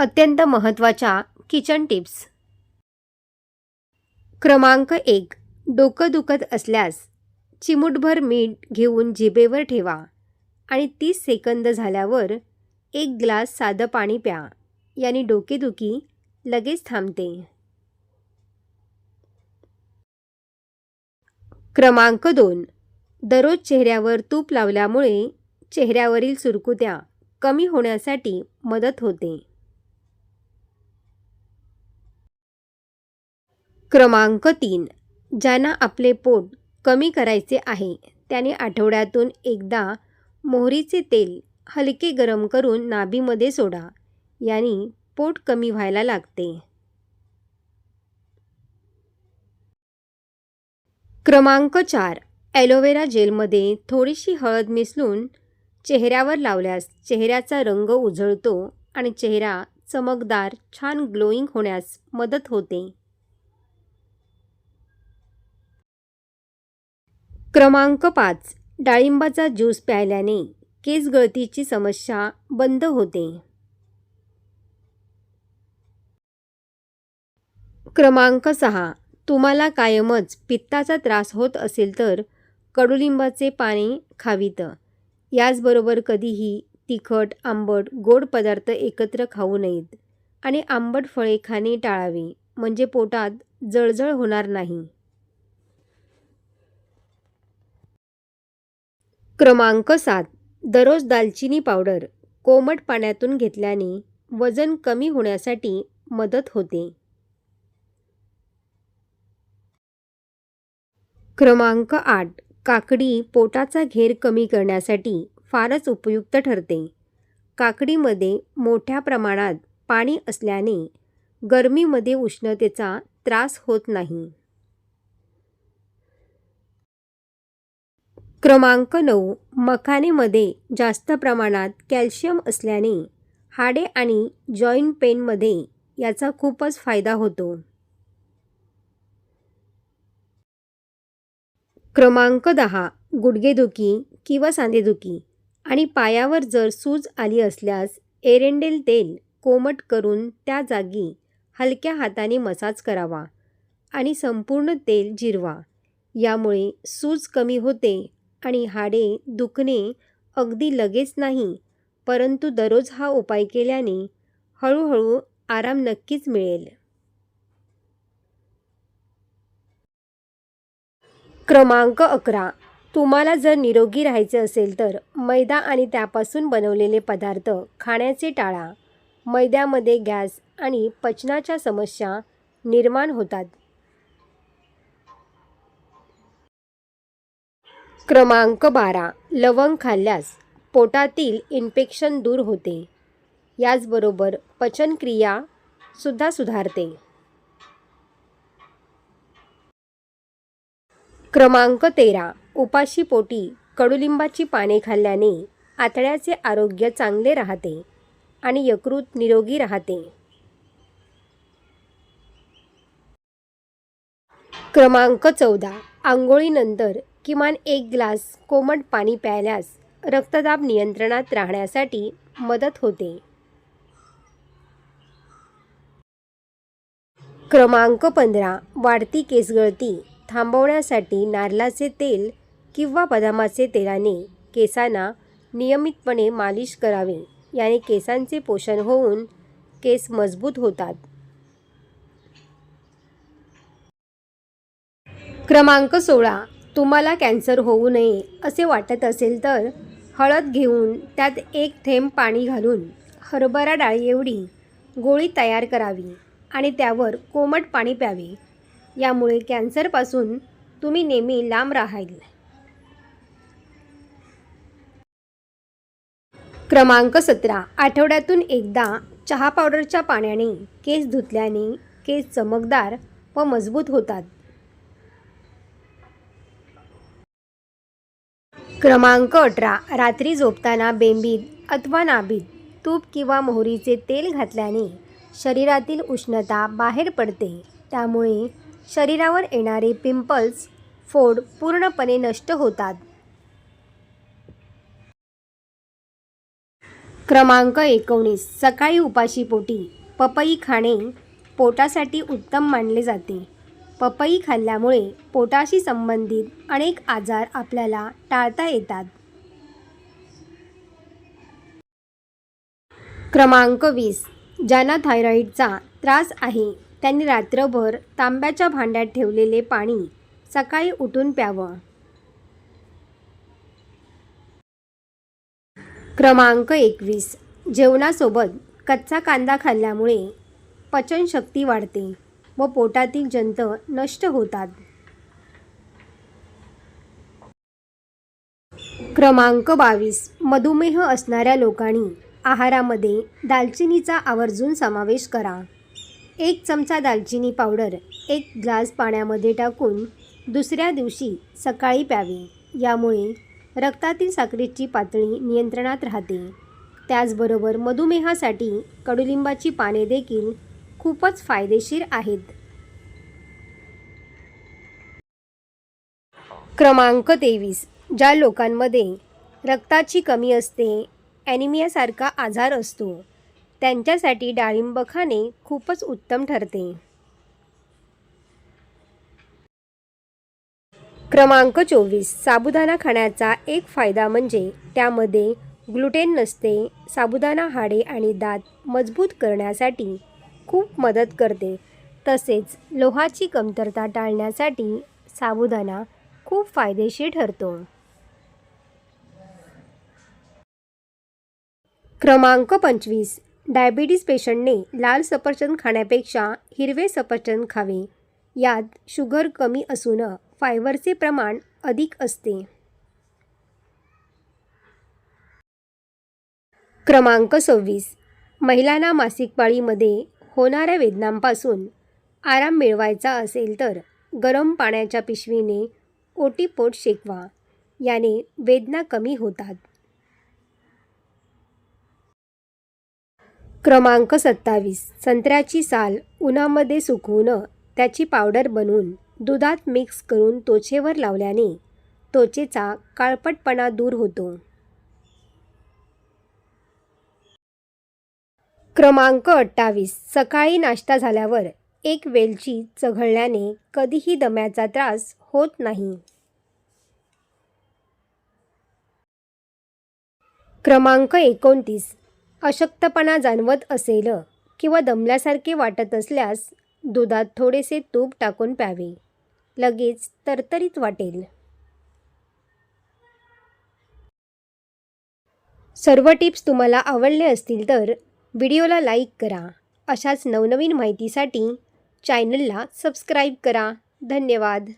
अत्यंत महत्त्वाच्या kitchen tips क्रमांक एक. डोकं दुखत असल्यास चिमूटभर मीठ घेऊन जिभेवर ठेवा आणि तीस सेकंद झाल्यावर एक ग्लास साधं पाणी प्या. याने डोकेदुखी लगेच थांबते. क्रमांक दोन. दररोज चेहऱ्यावर तूप लावल्यामुळे चेहऱ्यावरील सुरकुत्या कमी होण्यासाठी मदत होते. क्रमांक तीन ज्यांना आपले पोट कमी करायचे आहे त्याने आठवड्यातून एकदा मोहरीचे तेल हलके गरम करून नाभीमध्ये सोडा याने पोट कमी व्हायला लागते. क्रमांक चार ॲलोवेरा जेलमध्ये थोडीशी हळद मिसळून चेहऱ्यावर लावल्यास चेहऱ्याचा रंग उजळतो आणि चेहरा चमकदार छान ग्लोईंग होण्यास मदत होते. क्रमांक पाच. डाळिंबाचा ज्यूस प्यायल्याने केस गळतीची समस्या बंद होते. क्रमांक सहा. तुम्हाला कायमच पित्ताचा त्रास होत असेल तर कडुलिंबाचे पाणी खावीत. याचबरोबर कधीही तिखट आंबट गोड पदार्थ एकत्र खाऊ नयेत आणि आंबट फळे खाणे टाळावे म्हणजे पोटात जळजळ होणार नाही. क्रमांक सात. दररोज दालचिनी पावडर. कोमट पाण्यातून घेतल्याने वजन कमी होण्यासाठी मदत होते. क्रमांक आठ. काकडी पोटाचा घेर कमी करण्यासाठी फारच उपयुक्त ठरते. काकडीमध्ये मोठ्या प्रमाणात पाणी असल्याने गरमीमध्ये उष्णतेचा त्रास होत नाही. क्रमांक नऊ. मखानेमध्ये जास्त प्रमाणात कॅल्शियम असल्याने हाडे आणि जॉईंट पेनमध्ये याचा खूपच फायदा होतो. क्रमांक दहा. गुडघेदुखी किंवा सांधेदुखी आणि पायावर जर सूज आली असल्यास एरेंडेल तेल कोमट करून त्या जागी हलक्या हाताने मसाज करावा आणि संपूर्ण तेल जिरवा. यामुळे सूज कमी होते आणि हाडे दुखणे अगदी लगेच नाही परंतु दररोज हा उपाय केल्याने हळूहळू आराम नक्कीच मिळेल. क्रमांक अकरा. तुम्हाला जर निरोगी राहायचे असेल तर मैदा आणि त्यापासून बनवलेले पदार्थ खाण्याचे टाळा. मैद्यामध्ये गॅस आणि पचनाच्या समस्या निर्माण होतात. क्रमांक बारा लवंग खाल्ल्यास पोटातील इन्फेक्शन दूर होते. याचबरोबर पचनक्रिया सुद्धा सुधारते. क्रमांक तेरा उपाशी पोटी कडुलिंबाची पाने खाल्ल्याने आतड्याचे आरोग्य चांगले राहते आणि यकृत निरोगी राहते. क्रमांक चौदा आंघोळीनंतर किमान एक ग्लास कोमट पाणी प्यायल्यास रक्तदाब नियंत्रणात राहण्यासाठी मदत होते. क्रमांक पंधरा. वाढती केसगळती. थांबवण्यासाठी नारळाचे तेल किंवा बदामाचे तेलाने केसांना नियमितपणे मालिश करावे. याने केसांचे पोषण होऊन केस मजबूत होतात. क्रमांक सोळा. तुम्हाला कॅन्सर होऊ नये असे वाटत असेल तर हळद घेऊन त्यात एक थेंब पाणी घालून हरभरा डाळी एवढी गोळी तयार करावी आणि त्यावर कोमट पाणी प्यावे. यामुळे कॅन्सरपासून तुम्ही नेहमी लांब राहाल. क्रमांक सतरा. आठवड्यातून एकदा चहा पावडरच्या पाण्याने केस धुतल्याने केस चमकदार व मजबूत होतात. क्रमांक अठरा. रात्री झोपताना बेंबीत अथवा नाभीत तूप किंवा मोहरीचे तेल घातल्याने शरीरातील उष्णता बाहेर पडते. त्यामुळे शरीरावर येणारे पिंपल्स फोड पूर्णपणे नष्ट होतात. क्रमांक एकोणीस. सकाळी उपाशी पोटी पपई खाणे पोटासाठी उत्तम मानले जाते. पपई खाल्ल्यामुळे पोटाशी संबंधित अनेक आजार आपल्याला टाळता येतात. क्रमांक वीस. ज्यांना थायरॉईडचा त्रास आहे त्यांनी रात्रभर तांब्याच्या भांड्यात ठेवलेले पाणी सकाळी उठून प्यावं. क्रमांक एकवीस. जेवणासोबत कच्चा कांदा खाल्ल्यामुळे पचनशक्ती वाढते. व पोटातील जंत नष्ट होतात. क्रमांक बावीस. मधुमेह असणाऱ्या लोकांनी आहारामध्ये दालचिनीचा आवर्जून समावेश करा. एक चमचा दालचिनी पावडर एक ग्लास पाण्यामध्ये टाकून दुसऱ्या दिवशी सकाळी प्यावे. यामुळे रक्तातील साखरेची पातळी नियंत्रणात राहते. त्याचबरोबर मधुमेहासाठी कडुलिंबाची पाने देखील खूपच फायदेशीर आहेत. क्रमांक तेवीस. ज्या लोकांमध्ये रक्ताची कमी असते ॲनिमियासारखा आजार असतो त्यांच्यासाठी डाळिंब खाणे खूपच उत्तम ठरते. क्रमांक चोवीस. साबुदाणा खाण्याचा एक फायदा म्हणजे त्यामध्ये ग्लुटेन नसते साबुदाणा हाडे आणि दात मजबूत करण्यासाठी खूप मदत करते. तसेच लोहाची कमतरता टाळण्यासाठी साबुदाणा खूप फायदेशीर ठरतो. क्रमांक पंचवीस. डायबिटीज पेशंटने लाल सफरचंद खाण्यापेक्षा हिरवे सफरचंद खावे. यात शुगर कमी असून फायबरचे प्रमाण अधिक असते. क्रमांक सव्वीस. महिलांना मासिक पाळीमध्ये होणाऱ्या वेदनांपासून आराम मिळवायचा असेल तर गरम पाण्याच्या पिशवीने ओटीपोट शेकवा. याने वेदना कमी होतात. क्रमांक सत्तावीस. संत्र्याची साल उन्हामध्ये सुकवून त्याची पावडर बनवून दुधात मिक्स करून त्वचेवर लावल्याने त्वचेचा काळपटपणा दूर होतो. क्रमांक अठ्ठावीस. सकाळी नाश्ता झाल्यावर एक वेलची चघळल्याने कधीही दम्याचा त्रास होत नाही. क्रमांक एकोणतीस. अशक्तपणा जाणवत असेल किंवा दमल्यासारखे वाटत असल्यास दुधात थोडेसे तूप टाकून प्यावे. लगेच तरतरीत वाटेल. सर्व टिप्स तुम्हाला आवडले असतील तर व्हिडिओला लाईक करा. अशाच नवनवीन माहितीसाठी चॅनलला सबस्क्राईब करा. धन्यवाद.